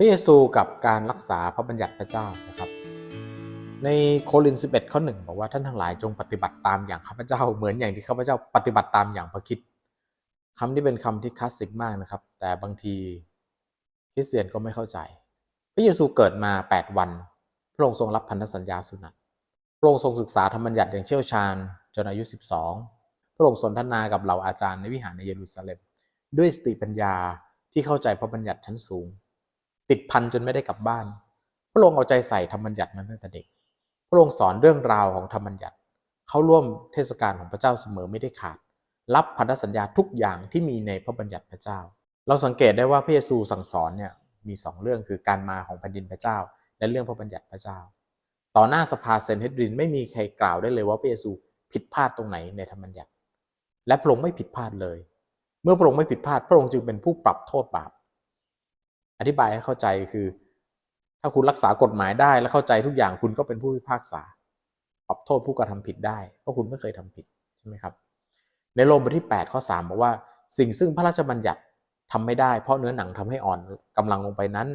ระเยซูกับการรักษาพระบัญญัติพระเจ้านะครับ ในโครินธ์11 ข้อหนึ่งบอกว่าท่านทั้งหลายจงปฏิบัติตามอย่างข้าพเจ้า เหมือนอย่างที่ข้าพเจ้าปฏิบัติตามอย่างพระคิดคำนี้เป็นคำที่คลาสสิกมากนะครับ แต่บางทีคริสเตียนก็ไม่เข้าใจ พระเยซูเกิดมา 8 วัน พระองค์ทรงรับพันธสัญญาสุนัตพระองค์ทรงศึกษาธรรมบัญญัติอย่างเชี่ยวชาญจนอายุ 12 พระองค์สนทนากับเหล่าอาจารย์ในวิหารในเยรูซาเล็มด้วยสติปัญญาที่เข้าใจพระบัญญัติชั้นสูง ติดพันจนไม่ได้กลับบ้าน พระองค์เอาใจใส่ธรรมบัญญัติมาตั้งแต่เด็ก พระองค์สอนเรื่องราวของธรรมบัญญัติ เข้าร่วมเทศกาลของพระเจ้าเสมอไม่ได้ขาด รับพันธสัญญาทุกอย่างที่มีในพระบัญญัติพระเจ้า เราสังเกตได้ว่าพระเยซูสั่งสอนเนี่ยมีสองเรื่องคือการมาของแผ่นดินพระเจ้า และเรื่องพระบัญญัติพระเจ้า ต่อหน้าสภาเซนเฮดรินไม่มีใครกล่าวได้เลยว่าพระเยซูผิดพลาดตรงไหนในธรรมบัญญัติ และพระองค์ไม่ผิดพลาดเลย เมื่อพระองค์ไม่ผิดพลาดพระองค์จึงเป็นผู้ปรับโทษบาป อธิบายให้เข้าใจคือ ถ้าคุณรักษากฎหมายได้และเข้าใจทุกอย่างคุณก็เป็นผู้พิพากษาปรับโทษผู้กระทำผิดได้ เพราะคุณไม่เคยทำผิดใช่ไหมครับ ในโรมบทที่ 8 ข้อ 3 บอกว่า สิ่งซึ่งพระราชบัญญัติทำไม่ได้เพราะเนื้อหนังทำให้อ่อนกำลังลงไปนั้น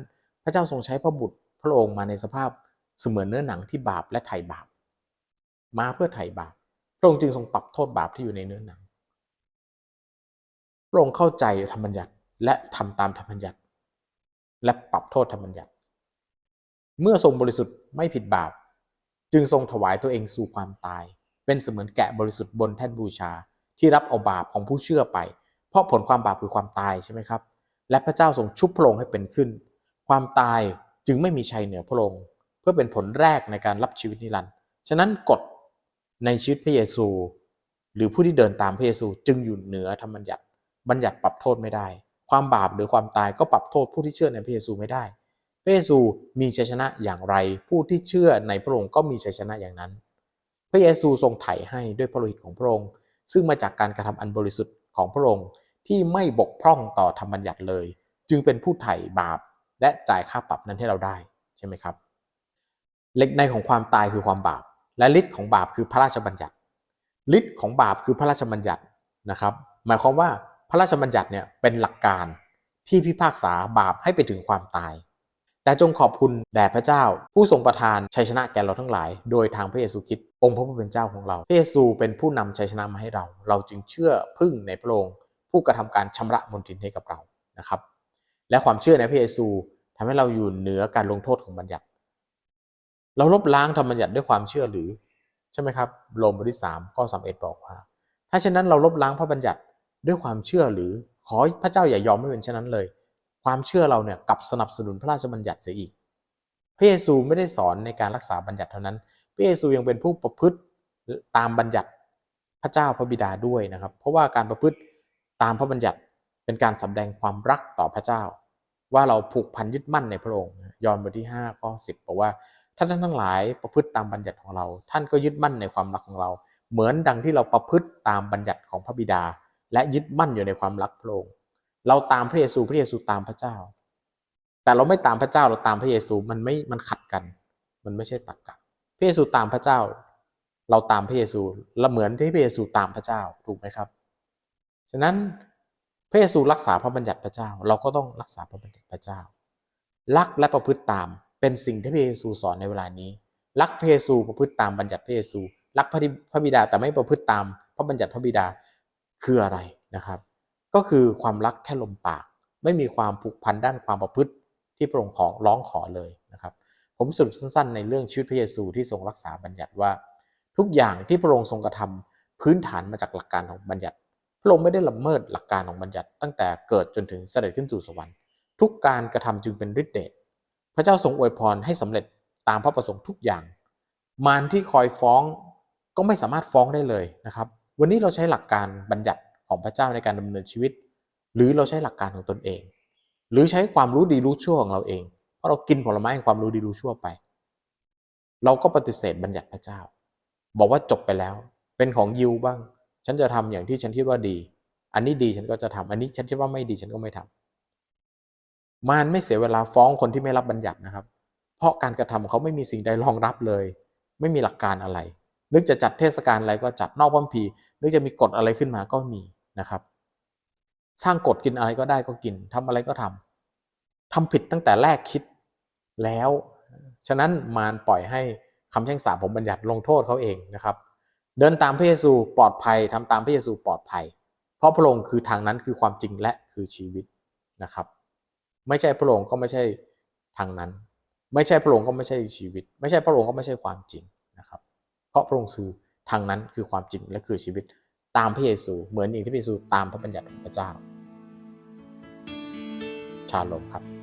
พระเจ้าทรงใช้พระบุตรพระองค์มาในสภาพเสมือนเนื้อหนังที่บาปและไถ่บาป มาเพื่อไถ่บาปพระองค์จึงทรงปรับโทษบาปที่อยู่ในเนื้อหนังพระองค์เข้าใจธรรมบัญญัติและทำตามธรรมบัญญัติ และปรับโทษธรรมบัญญัติ เมื่อทรงบริสุทธิ์ไม่ผิดบาป จึงทรงถวายตัวเองสู่ความตาย เป็นเสมือนแกะบริสุทธิ์บนแท่นบูชา ที่รับเอาบาปของผู้เชื่อไป เพราะผลความบาปคือความตายใช่ไหมครับ และพระเจ้าทรงชุบพระองค์ให้เป็นขึ้น ความตายจึงไม่มีชัยเหนือพระองค์เพื่อเป็นผลแรกในการรับชีวิตนิรันดร์ฉะนั้นกฎในชีวิตพระเยซู หรือผู้ที่เดินตามพระเยซูจึงอยู่เหนือธรรมบัญญัติบัญญัติปรับโทษไม่ได้ ความบาปหรือความตายก็ปรับโทษผู้ที่เชื่อในพระเยซูไม่ได้ พระเยซูมีชัยชนะอย่างไร ผู้ที่เชื่อในพระองค์ก็มีชัยชนะอย่างนั้น พระเยซูทรงไถ่ให้ด้วยพระโลหิตของพระองค์ ซึ่งมาจากการกระทำอันบริสุทธิ์ของพระองค์ที่ไม่บกพร่องต่อธรรมบัญญัติเลย จึงเป็นผู้ไถ่บาปและจ่ายค่าปรับนั้นให้เราได้ใช่ไหมครับเล็กในของความตายคือความบาป และฤทธิ์ของบาปคือพระราชบัญญัติฤทธิ์ของบาปคือพระราชบัญญัตินะครับ หมายความว่า พระราชบัญญัติเนี่ยเป็นหลักการที่พิพากษาบาปให้ไปถึงความตาย แต่จงขอบคุณแด่พระเจ้า ผู้ทรงประทานชัยชนะแก่เราทั้งหลาย โดยทางพระเยซูคริสต์องค์พระผู้เป็นเจ้าของเรา พระเยซูเป็นผู้นำชัยชนะมาให้เรา เราจึงเชื่อพึ่งในพระองค์ผู้กระทำการชำระมนทินให้กับเรานะครับ และความเชื่อในพระเยซูทำให้เราอยู่เหนือการลงโทษของบัญญัติ เราลบล้างธรรมบัญญัติด้วยความเชื่อหรือใช่ไหมครับโรมบทที่3ข้อ31บอกว่า ถ้าเช่นนั้นเราลบล้างพระบัญญัติ ด้วยความเชื่อหรือขอพระเจ้าอย่ายอมไม่เป็นเช่นนั้นเลย ความเชื่อเราเนี่ยกับสนับสนุนพระราชบัญญัติเสียอีก พระเยซูไม่ได้สอนในการรักษาบัญญัติเท่านั้น พระเยซูยังเป็นผู้ประพฤติตามบัญญัติพระเจ้าพระบิดาด้วยนะครับ เพราะว่าการประพฤติตามพระบัญญัติเป็นการสำแดงความรักต่อพระเจ้า ว่าเราผูกพันยึดมั่นในพระองค์ยอห์นบทที่5ข้อ10บอกว่าถ้าท่านทั้งหลายประพฤติตามบัญญัติของเรา ท่านก็ยึดมั่นในความรักของเรา เหมือนดังที่เราประพฤติตามบัญญัติของพระบิดา และยึดมั่นอยู่ในความรักพระองค์เราตามพระเยซูพระเยซูตามพระเจ้า แต่เราไม่ตามพระเจ้าเราตามพระเยซูมันไม่มันขัดกัน มันไม่ใช่ตักกันพระเยซูตามพระเจ้า เราตามพระเยซูเราเหมือนที่พระเยซูตามพระเจ้าถูกไหมครับ ฉะนั้นพระเยซูรักษาพระบัญญัติพระเจ้า เราก็ต้องรักษาพระบัญญัติพระเจ้า รักและประพฤติตามเป็นสิ่งที่พระเยซูสอนในเวลานี้ รักพระเยซูประพฤติตามบัญญัติพระเยซู รักพระบิดาแต่ไม่ประพฤติตามพระบัญญัติพระบิดา คืออะไรนะครับ ก็คือความรักแค่ลมปาก ไม่มีความผูกพันด้านความประพฤติที่พระองค์ขอร้องขอเลยนะครับ ผมสรุปสั้นๆ ในเรื่องชีวิตพระเยซูที่ทรงรักษาบัญญัติว่า ทุกอย่างที่พระองค์ทรงกระทำพื้นฐานมาจากหลักการของบัญญัติ พระองค์ไม่ได้ละเมิดหลักการของบัญญัติ ตั้งแต่เกิดจนถึงเสด็จขึ้นสู่สวรรค์ ทุกการกระทำจึงเป็นฤทธิ์เดชพระเจ้าทรงอวยพรให้สำเร็จตามพระประสงค์ทุกอย่าง มารที่คอยฟ้องก็ไม่สามารถฟ้องได้เลยนะครับ วันนี้เราใช้หลักการบัญญัติของพระเจ้าในการดำเนินชีวิต หรือเราใช้หลักการของตนเอง หรือใช้ความรู้ดีรู้ชั่วของเราเอง เพราะเรากินผลไม้แห่งความรู้ดีรู้ชั่วไป เราก็ปฏิเสธบัญญัติพระเจ้า บอกว่าจบไปแล้ว เป็นของยิวบ้าง ฉันจะทำอย่างที่ฉันคิดว่าดี อันนี้ดีฉันก็จะทำอันนี้ฉันคิดว่าไม่ดีฉันก็ไม่ทำมารไม่เสียเวลาฟ้องคนที่ไม่รับบัญญัตินะครับ เพราะการกระทำของเขาไม่มีสิ่งใดรองรับเลย ไม่มีหลักการอะไร นึกจะจัดเทศกาลอะไรก็จัดนอกพัมพีนึกจะมีกฎอะไรขึ้นมาก็มีนะครับ สร้างกฎกินอะไรก็ได้ก็กินทำอะไรก็ททำผิดตั้งแต่แรกคิดแล้ว ฉะนั้นมารปล่อยให้คำแช่งสาปผมบัญญัติลงโทษเขาเองนะครับ เดินตามพระเยซูปลอดภัยทำตามพระเยซูปลอดภัย เพราะพระองค์คือทางนั้นคือความจริงและคือชีวิตนะครับ ไม่ใช่พระองค์ก็ไม่ใช่ทางนั้น ไม่ใช่พระองค์ก็ไม่ใช่ชีวิต ไม่ใช่พระองค์ก็ไม่ใช่ความจริงนะครับ ราะพระองค์คือทางนั้นคือความจริงและคือชีวิตตามพระเยซู เหมือนอย่างที่พระเยซูตามพระบัญญัติของพระเจ้า ชาลมครับ